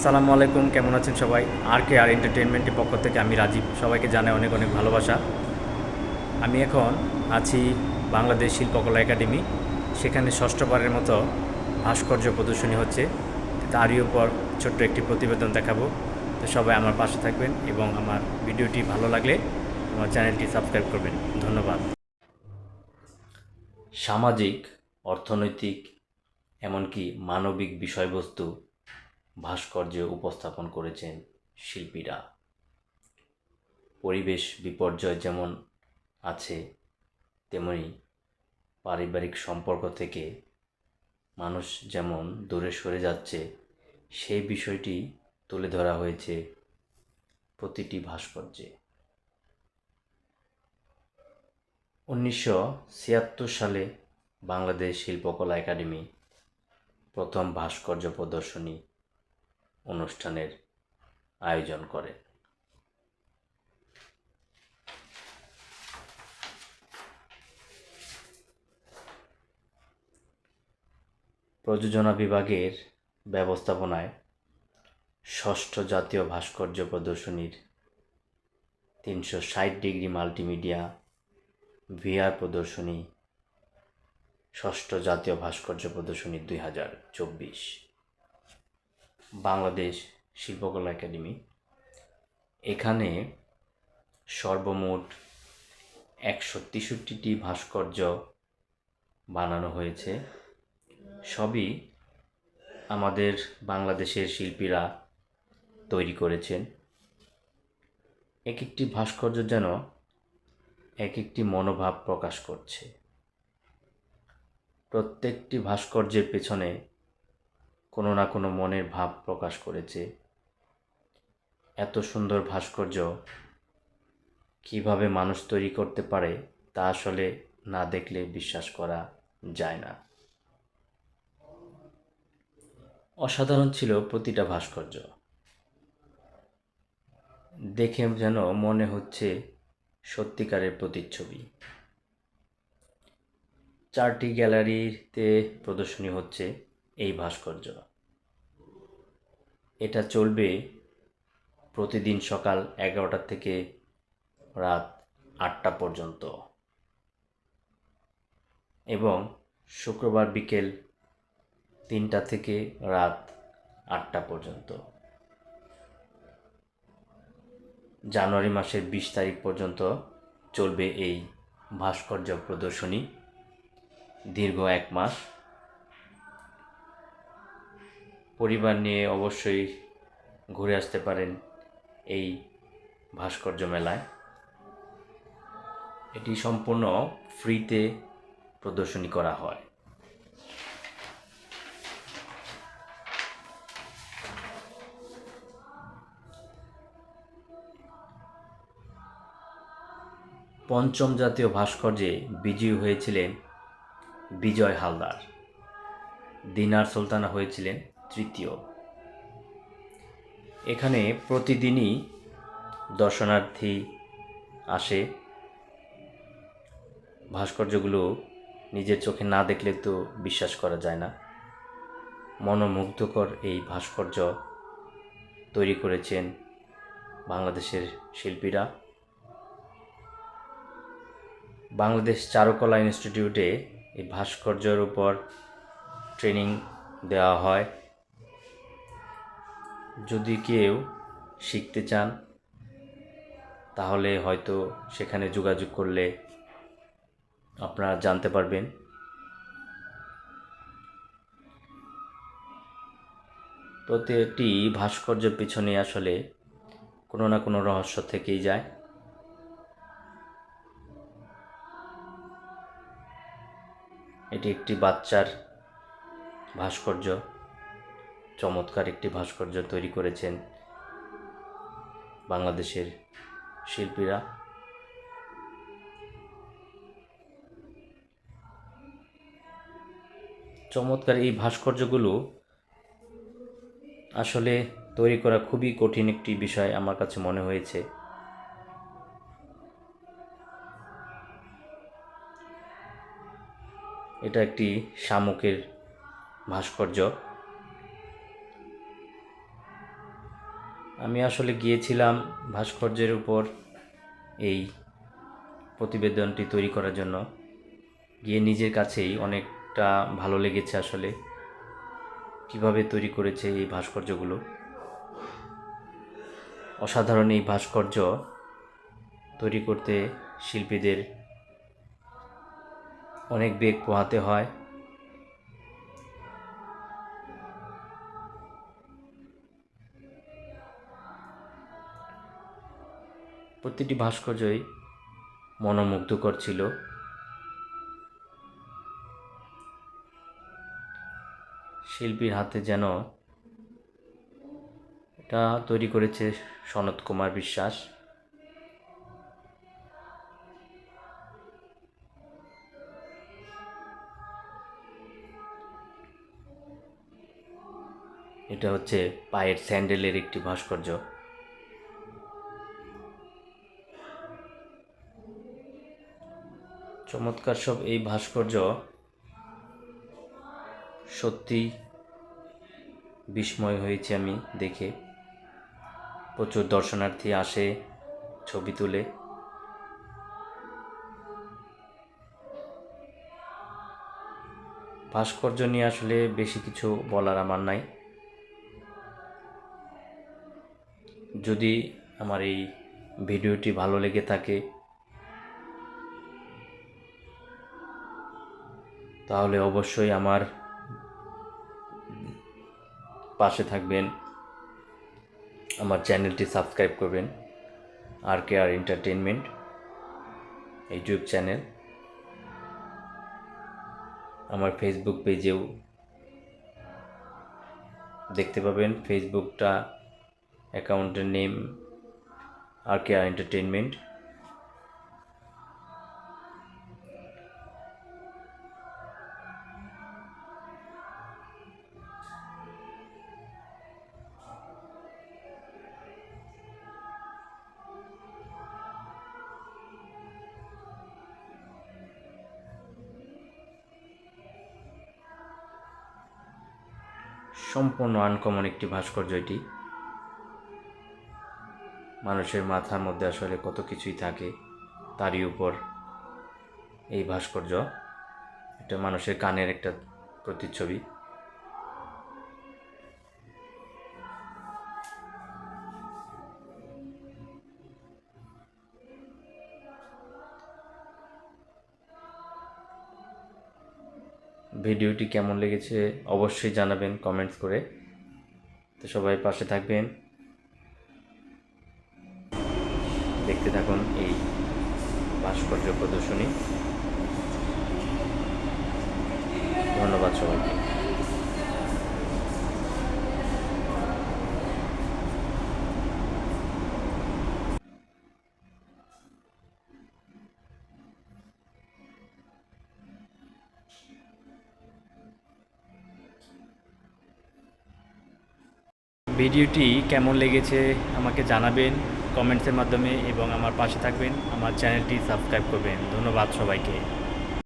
আসসালামু আলাইকুম, কেমন আছেন সবাই? আর কে আর এন্টারটেনমেন্টের পক্ষ থেকে আমি রাজীব। সবাইকে জানাই অনেক অনেক ভালোবাসা। আমি এখন আছি বাংলাদেশ শিল্পকলা একাডেমি। সেখানে ষষ্ঠবারের মতো ভাস্কর্য প্রদর্শনী হচ্ছে। তারই উপর ছোট্ট একটি প্রতিবেদন দেখাবো। তো সবাই আমার পাশে থাকবেন এবং আমার ভিডিওটি ভালো লাগলে আমার চ্যানেলটি সাবস্ক্রাইব করবেন। ধন্যবাদ। সামাজিক, অর্থনৈতিক, এমনকি মানবিক বিষয়বস্তু ভাস্কর্যে উপস্থাপন করেছেন শিল্পীরা। পরিবেশ বিপর্যয় যেমন আছে, তেমনি পারিবারিক সম্পর্ক থেকে মানুষ যেমন দূরে সরে যাচ্ছে, সেই বিষয়টি তুলে ধরা হয়েছে প্রতিটি ভাস্কর্যে। উনিশশো ছিয়াত্তর সালে বাংলাদেশ শিল্পকলা একাডেমি প্রথম ভাস্কর্য প্রদর্শনী অনুষ্ঠানের আয়োজন করে। প্রযোজনা বিভাগের ব্যবস্থাপনায় ষষ্ঠ জাতীয় ভাস্কর্য প্রদর্শনীর তিনশো ষাট ডিগ্রি মাল্টিমিডিয়া ভিআর প্রদর্শনী, ষষ্ঠ জাতীয় ভাস্কর্য প্রদর্শনী দুই হাজার চব্বিশ। বাংলাদেশ শিল্পকলা একাডেমি। এখানে সর্বমোট একশো তেষট্টিটি ভাস্কর্য বানানো হয়েছে। সবই আমাদের বাংলাদেশের শিল্পীরা তৈরি করেছেন। এক একটি ভাস্কর্য যেন এক একটি মনোভাব প্রকাশ করছে। প্রত্যেকটি ভাস্কর্যের পেছনে কোনো না কোনো মনের ভাব প্রকাশ করেছে। এত সুন্দর ভাস্কর্য কীভাবে মানুষ তৈরি করতে পারে তা আসলে না দেখলে বিশ্বাস করা যায় না। অসাধারণ ছিল প্রতিটা ভাস্কর্য। দেখে যেন মনে হচ্ছে সত্যিকারের প্রতিচ্ছবি। চারটি গ্যালারিতে প্রদর্শনী হচ্ছে এই ভাস্কর্য। এটা চলবে প্রতিদিন সকাল এগারোটা থেকে রাত আটটা পর্যন্ত। এবং শুক্রবার বিকেল তিনটা থেকে রাত আটটা পর্যন্ত। জানুয়ারি মাসের বিশ তারিখ পর্যন্ত চলবে এই ভাস্কর্য প্রদর্শনী। দীর্ঘ এক মাস। পরিবার নিয়ে অবশ্যই ঘুরে আসতে পারেন এই ভাস্কর্য মেলায়। এটি সম্পূর্ণ ফ্রিতে প্রদর্শনী করা হয়। পঞ্চম জাতীয় ভাস্কর্যে বিজয়ী হয়েছিলেন বিজয় হালদার। দিনার সুলতানা হয়েছিলেন। তৃতীয়। এখানে প্রতিদিনই দর্শনার্থী আসে। ভাস্কর্যগুলো নিজের চোখে না দেখলে তো বিশ্বাস করা যায় না। মনোমুগ্ধকর এই ভাস্কর্য তৈরি করেছেন বাংলাদেশের শিল্পীরা। বাংলাদেশ চারুকলা ইনস্টিটিউটে এই ভাস্কর্যের উপর ট্রেনিং দেওয়া হয়। যদি কেউ শিখতে চান, তাহলে হয়তো সেখানে যোগাযোগ করলে আপনারা জানতে পারবেন। প্রতিটি ভাস্কর্যের পিছনে আসলে কোনো না কোনো রহস্য থেকেই যায়। এটি একটি বাচ্চার ভাস্কর্য। চমৎকার একটি ভাস্কর্য তৈরি করেছেন বাংলাদেশের শিল্পীরা। চমৎকার এই ভাস্কর্যগুলো আসলে তৈরি করা খুবই কঠিন একটি বিষয় আমার কাছে মনে হয়েছে। এটা একটি শামুকের ভাস্কর্য। আমি আসলে গিয়েছিলাম ভাস্কর্যের উপর এই প্রতিবেদনটি তৈরি করার জন্য। গিয়ে নিজের কাছেই অনেকটা ভালো লেগেছে আসলে কীভাবে তৈরি করেছে এই ভাস্কর্যগুলো। অসাধারণ এই ভাস্কর্য তৈরি করতে শিল্পীদের অনেক বেগ পোহাতে হয়। প্রতিটি ভাস্কর্যই মনোমুগ্ধকর ছিল। শিল্পীর হাতে যেন এটা তৈরি করেছে সনত কুমার বিশ্বাস। এটা হচ্ছে পায়ের স্যান্ডেলের একটি ভাস্কর্য। চমৎকার সব এই ভাস্কর্য সত্যি বিস্ময় হয়েছে আমি দেখে। প্রচুর দর্শনার্থী আসে ছবি তুলে। ভাস্কর্য নিয়ে আসলে বেশি কিছু বলার আমার নাই। যদি আমার এই ভিডিওটি ভালো লেগে থাকে তাহলে অবশ্যই আমার পাশে থাকবেন। আমার চ্যানেলটি সাবস্ক্রাইব করবেন। R K R entertainment YouTube channel. আমার ফেসবুক পেজেও দেখতে পাবেন। ফেসবুকটা অ্যাকাউন্টের name R K R entertainment সম্পূর্ণ আনকমন একটি ভাস্কর্য এটি মানুষের মাথার মধ্যে আসলে কত কিছুই থাকে, তারই উপর এই ভাস্কর্য। এটা মানুষের কানের একটা প্রতিচ্ছবি। ভিডিওটি কেমন লেগেছে অবশ্যই জানাবেন কমেন্টস করে। তো সবাই পাশে থাকবেন। দেখতে থাকুন এই ভাস্কর্য প্রদর্শনী। ধন্যবাদ সবাইকে। ভিডিওটি কেমন লেগেছে আমাকে জানাবেন কমেন্টসের মাধ্যমে এবং আমার পাশে থাকবেন। আমার চ্যানেলটি সাবস্ক্রাইব করবেন। ধন্যবাদ সবাইকে।